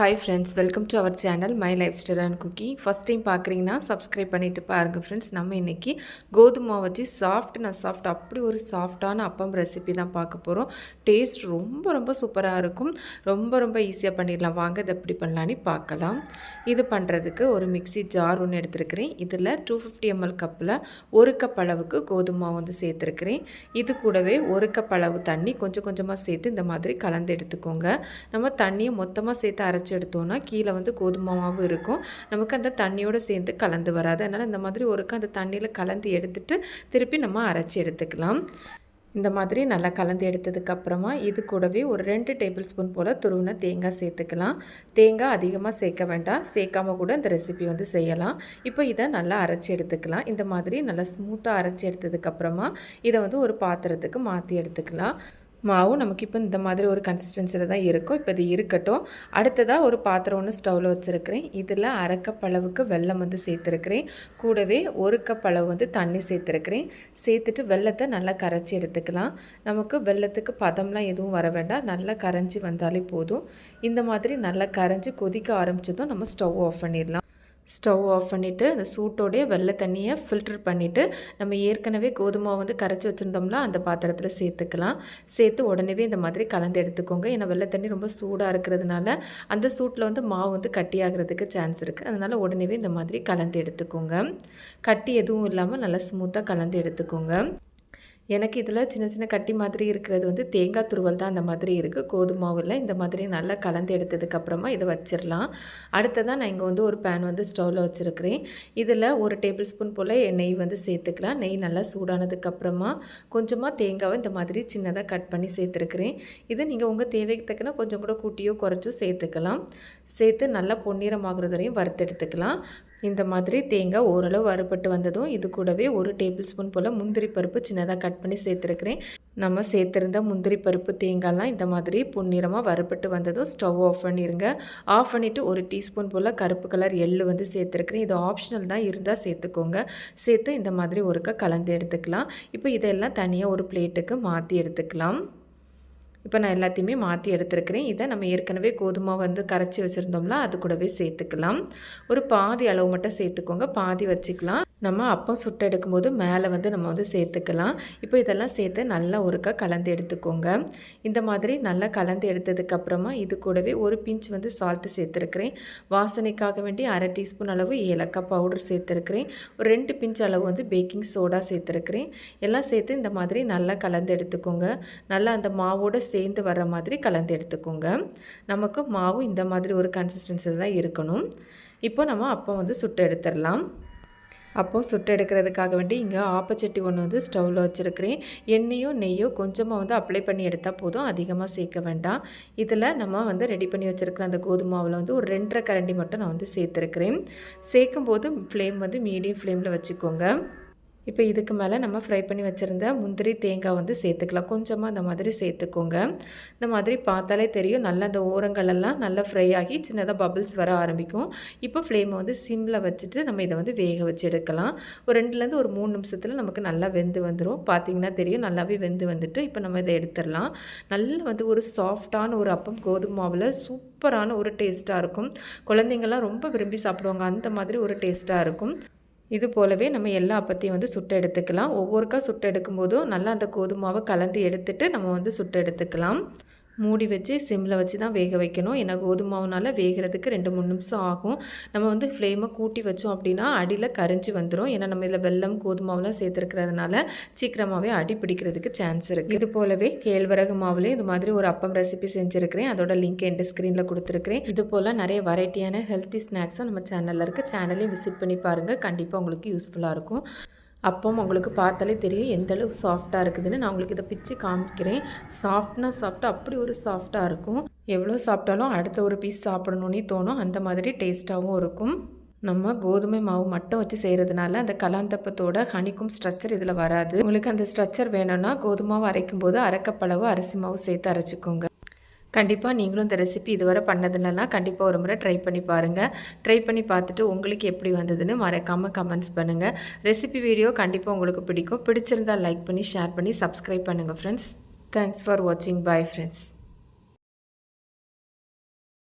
Hi friends welcome to our channel my life style and cookie first time பார்க்குறீங்கன்னா subscribe பண்ணிவிட்டு பாருங்கள் friends நம்ம இன்றைக்கி கோதுமை வச்சு சாஃப்ட் நான் சாஃப்ட் அப்படி ஒரு சாஃப்டான அப்பம் ரெசிபி தான் பார்க்க போகிறோம் டேஸ்ட் ரொம்ப ரொம்ப சூப்பராக இருக்கும். ரொம்ப ரொம்ப ஈஸியாக பண்ணிடலாம். வாங்க இதை எப்படி பண்ணலான்னு பார்க்கலாம். இது பண்ணுறதுக்கு ஒரு மிக்சி ஜார் ஒன்று எடுத்துருக்கிறேன். இதில் டூ ஃபிஃப்டி எம்எல் கப்பில் ஒரு கப் அளவுக்கு கோதுமை வந்து சேர்த்துருக்கிறேன். இது கூடவே ஒரு கப் அளவு தண்ணி கொஞ்சம் கொஞ்சமாக சேர்த்து இந்த மாதிரி கலந்து எடுத்துக்கோங்க. நம்ம தண்ணியை மொத்தமாக சேர்த்து அரைச்சி எடுத்தோன்னா கீழே வந்து கோதுமை மாவு இருக்கும். நமக்கு அந்த தண்ணியோடு சேர்ந்து கலந்து வராது. அதனால் இந்த மாதிரி ஒருக்க அந்த தண்ணியில் கலந்து எடுத்துட்டு திருப்பி நம்ம அரைச்சி எடுத்துக்கலாம். இந்த மாதிரி நல்லா கலந்து எடுத்ததுக்கப்புறமா இது கூடவே ஒரு ரெண்டு டேபிள் ஸ்பூன் போல் துருவின தேங்காய் சேர்த்துக்கலாம். தேங்காய் அதிகமாக சேர்க்க வேண்டாம். சேர்க்காம கூட இந்த ரெசிபி வந்து செய்யலாம். இப்போ இதை நல்லா அரைச்சி எடுத்துக்கலாம். இந்த மாதிரி நல்லா ஸ்மூத்தாக அரைச்சி எடுத்ததுக்கப்புறமா இதை வந்து ஒரு பாத்திரத்துக்கு மாற்றி எடுத்துக்கலாம். மாவு நமக்கு இப்போ இந்த மாதிரி ஒரு கன்சிஸ்டன்சியில் தான் இருக்கும். இப்போ இது இருக்கட்டும். அடுத்ததாக ஒரு பாத்திரம் ஒன்று ஸ்டவ்வில் வச்சுருக்கிறேன். இதில் அரை கப் அளவுக்கு வெல்லம் வந்து சேர்த்துருக்கிறேன். கூடவே ஒரு கப் அளவு வந்து தண்ணி சேர்த்துருக்கிறேன். சேர்த்துட்டு வெள்ளத்தை நல்லா கரைச்சி எடுத்துக்கலாம். நமக்கு வெள்ளத்துக்கு பதம்லாம் எதுவும் வர வேண்டாம். நல்லா கரைஞ்சி வந்தாலே போதும். இந்த மாதிரி நல்லா கரைஞ்சி கொதிக்க ஆரம்பித்ததும் நம்ம ஸ்டவ் ஆஃப் பண்ணிடலாம். ஸ்டவ் ஆஃப் பண்ணிவிட்டு அந்த சூட்டோடைய வெள்ளை தண்ணியை ஃபில்டர் பண்ணிவிட்டு நம்ம ஏற்கனவே கோதுமை வந்து கரைச்சி வச்சுருந்தோம்னா அந்த பாத்திரத்தில் சேர்த்துக்கலாம். சேர்த்து உடனே இந்த மாதிரி கலந்து எடுத்துக்கோங்க. ஏன்னா வெள்ளை தண்ணி ரொம்ப சூடாக இருக்கிறதுனால அந்த சூட்டில் வந்து மாவு வந்து கட்டியாகிறதுக்கு சான்ஸ் இருக்குது அதனால் உடனே இந்த மாதிரி கலந்து எடுத்துக்கோங்க. கட்டி எதுவும் இல்லாமல் நல்லா ஸ்மூத்தாக கலந்து எடுத்துக்கோங்க. எனக்கு இதில் சின்ன சின்ன கட்டி மாதிரி இருக்கிறது வந்து தேங்காய் துருவல் தான் அந்த மாதிரி இருக்குது கோதுமாவில் இந்த மாதிரி நல்லா கலந்து எடுத்ததுக்கப்புறமா இதை வச்சிடலாம் அடுத்ததாக நான் இங்கே வந்து ஒரு பேன் வந்து ஸ்டவ்வில் வச்சுருக்கிறேன். இதில் ஒரு டேபிள் ஸ்பூன் போல் நெய் வந்து சேர்த்துக்கலாம். நெய் நல்லா சூடானதுக்கப்புறமா கொஞ்சமாக தேங்காவை இந்த மாதிரி சின்னதாக கட் பண்ணி சேர்த்துருக்குறேன். இது நீங்கள் உங்கள் தேவைக்கு தக்கன கொஞ்சம் கூட கூட்டியோ குறைச்சோ சேர்த்துக்கலாம். சேர்த்து நல்லா பொன்னிறமாகிறது வரையும் வறுத்தெடுத்துக்கலாம் இந்த மாதிரி தேங்காய் ஓரளவு வறுபட்டு வந்ததும் இது கூடவே ஒரு டேபிள் ஸ்பூன் போல் முந்திரி பருப்பு சின்னதாக கட் பண்ணி சேர்த்துருக்கிறேன். நம்ம சேர்த்துருந்த முந்திரி பருப்பு தேங்காய்லாம் இந்த மாதிரி புன்னிறமாக வறுபட்டு வந்ததும் ஸ்டவ் ஆஃப் பண்ணிடுங்க ஆஃப் பண்ணிவிட்டு ஒரு டீஸ்பூன் போல் கருப்பு கலர் எள்ளு வந்து சேர்த்துருக்குறேன். இது ஆப்ஷனல் தான் இருந்தால் சேர்த்துக்கோங்க. சேர்த்து இந்த மாதிரி ஒருக்க கலந்து எடுத்துக்கலாம். இப்போ இதெல்லாம் தனியாக ஒரு பிளேட்டுக்கு மாற்றி எடுத்துக்கலாம். இப்போ நான் எல்லாத்தையுமே மாற்றி எடுத்துருக்கிறேன். இதை நம்ம ஏற்கனவே கோதுமை வந்து கரைச்சி வச்சுருந்தோம்ல அது கூடவே சேர்த்துக்கலாம். ஒரு பாதி அளவு மட்டும் சேர்த்துக்கோங்க. பாதி வச்சுக்கலாம். நம்ம அப்பம் சுட்டு எடுக்கும்போது மேலே வந்து நம்ம வந்து சேர்த்துக்கலாம். இப்போ இதெல்லாம் சேர்த்து நல்லா ஒருக்கா கலந்து எடுத்துக்கோங்க. இந்த மாதிரி நல்லா கலந்து எடுத்ததுக்கப்புறமா இது கூடவே ஒரு பிஞ்ச் வந்து சால்ட்டு சேர்த்துருக்கிறேன். வாசனைக்காக வேண்டி அரை டீஸ்பூன் அளவு ஏலக்காய் பவுடர் சேர்த்துருக்கிறேன். ஒரு ரெண்டு பிஞ்ச் அளவு வந்து பேக்கிங் சோடா சேர்த்துருக்கிறேன். எல்லாம் சேர்த்து இந்த மாதிரி நல்லா கலந்து எடுத்துக்கோங்க. நல்லா அந்த மாவோடு சேர்ந்து வர மாதிரி கலந்து எடுத்துக்கோங்க. நமக்கு மாவு இந்த மாதிரி ஒரு கன்சிஸ்டன்சி தான் இருக்கணும். இப்போ நம்ம அப்போ வந்து சுட்டு எடுத்துடலாம். அப்போது சுட்டு எடுக்கிறதுக்காக வேண்டி இங்கே ஆப்பச்சட்டி ஒன்று வந்து ஸ்டவ்வில் வச்சுருக்கிறேன். எண்ணெயோ நெய்யோ கொஞ்சமாக வந்து அப்ளை பண்ணி எடுத்தால் போதும். அதிகமாக சேர்க்க வேண்டாம். இதில் நம்ம வந்து ரெடி பண்ணி வச்சுருக்கிற அந்த கோதுமாவில் வந்து ஒரு ரெண்டரை கரண்டி மட்டும் நான் வந்து சேர்த்துருக்கிறேன். சேர்க்கும் போது ஃப்ளேம் வந்து மீடியம் ஃப்ளேமில் வச்சுக்கோங்க. இப்போ இதுக்கு மேலே நம்ம ஃப்ரை பண்ணி வச்சுருந்த முந்திரி தேங்காய் வந்து சேர்த்துக்கலாம். கொஞ்சமாக அந்த மாதிரி சேர்த்துக்கோங்க. இந்த மாதிரி பார்த்தாலே தெரியும். நல்லா அந்த ஓரங்களெல்லாம் நல்லா ஃப்ரை ஆகி சின்னதாக பபிள்ஸ் வர ஆரம்பிக்கும். இப்போ ஃப்ளேமை வந்து சிம்மில் வச்சுட்டு நம்ம இதை வந்து வேக வச்சு எடுக்கலாம். ஒரு ரெண்டுலேருந்து ஒரு மூணு நிமிஷத்தில் நமக்கு நல்லா வெந்து வந்துடும் பார்த்திங்கன்னா தெரியும். நல்லாவே வெந்து வந்துட்டு இப்போ நம்ம இதை எடுத்துடலாம். நல்லா வந்து ஒரு சாஃப்டான ஒரு அப்பம் கோதுமை மாவில் சூப்பரான ஒரு டேஸ்ட்டாக இருக்கும். குழந்தைங்கள்லாம் ரொம்ப விரும்பி சாப்பிடுவாங்க. அந்த மாதிரி ஒரு டேஸ்ட்டாக இருக்கும். இது போலவே நம்ம எல்லா அப்பத்தையும் வந்து சுட்டு எடுத்துக்கலாம். ஒவ்வொருக்கா சுட்டு எடுக்கும்போதும் நல்லா அந்த கோதுமாவை கலந்து எடுத்துட்டு நம்ம வந்து சுட்டு எடுத்துக்கலாம். மூடி வச்சு சிம்மில் வச்சு தான் வேக வைக்கணும். ஏன்னா கோதுமாவுனால் வேகிறதுக்கு ரெண்டு மூணு நிமிஷம் ஆகும். நம்ம வந்து ஃப்ளேமை கூட்டி வச்சோம் அப்படின்னா அடியில் கரைஞ்சி வந்துடும் ஏன்னா நம்ம இதில் வெள்ளம் கோதுமாவெலாம் சேர்த்துருக்கிறதுனால சீக்கிரமாகவே அடி பிடிக்கிறதுக்கு சான்ஸ் இருக்குது இது போலவே கேழ்வரகு மாவுலேயும் இது மாதிரி ஒரு அப்பம் ரெசிபி செஞ்சுருக்கிறேன். அதோட லிங்க் என் ஸ்க்ரீனில் கொடுத்துருக்கிறேன். இது போல் நிறைய வெரைட்டியான ஹெல்த்தி ஸ்நாக்ஸும் நம்ம சேனலில் இருக்குது சேனலையும் விசிட் பண்ணி பாருங்கள் கண்டிப்பாக உங்களுக்கு யூஸ்ஃபுல்லாக இருக்கும். அப்போ உங்களுக்கு பார்த்தாலே தெரியும் எந்த அளவு சாஃப்டாக இருக்குதுன்னு. நான் உங்களுக்கு இதை பிச்சு காமிக்கிறேன். சாஃப்ட்னா சாப்பிட்டா அப்படி ஒரு சாஃப்டாக இருக்கும். எவ்வளோ சாப்பிட்டாலும் அடுத்த ஒரு பீஸ் சாப்பிடணுன்னே தோணும். அந்த மாதிரி டேஸ்ட்டாகவும் இருக்கும். நம்ம கோதுமை மாவு மட்டும் வச்சு செய்கிறதுனால அந்த கலாந்தப்பத்தோட ஹனிக்கும் ஸ்ட்ரக்சர் இதில் வராது. உங்களுக்கு அந்த ஸ்ட்ரக்சர் வேணும்னா கோதுமாவை அரைக்கும் போது அரைக்கப்பளவு அரிசி மாவு சேர்த்து அரைச்சிக்கோங்க. கண்டிப்பாக நீங்களும் இந்த ரெசிபி இதுவரை பண்ணதில்லைனா கண்டிப்பாக ஒரு முறை ட்ரை பண்ணி பாருங்கள் ட்ரை பண்ணி பார்த்துட்டு உங்களுக்கு எப்படி வந்ததுன்னு மறக்காமல் கமெண்ட்ஸ் பண்ணுங்கள் ரெசிபி வீடியோ கண்டிப்பாக உங்களுக்கு பிடிக்கும். பிடிச்சிருந்தால் லைக் பண்ணி ஷேர் பண்ணி சப்ஸ்கிரைப் பண்ணுங்கள் ஃப்ரெண்ட்ஸ் தேங்க்ஸ் ஃபார் வாட்சிங் பாய் ஃப்ரெண்ட்ஸ்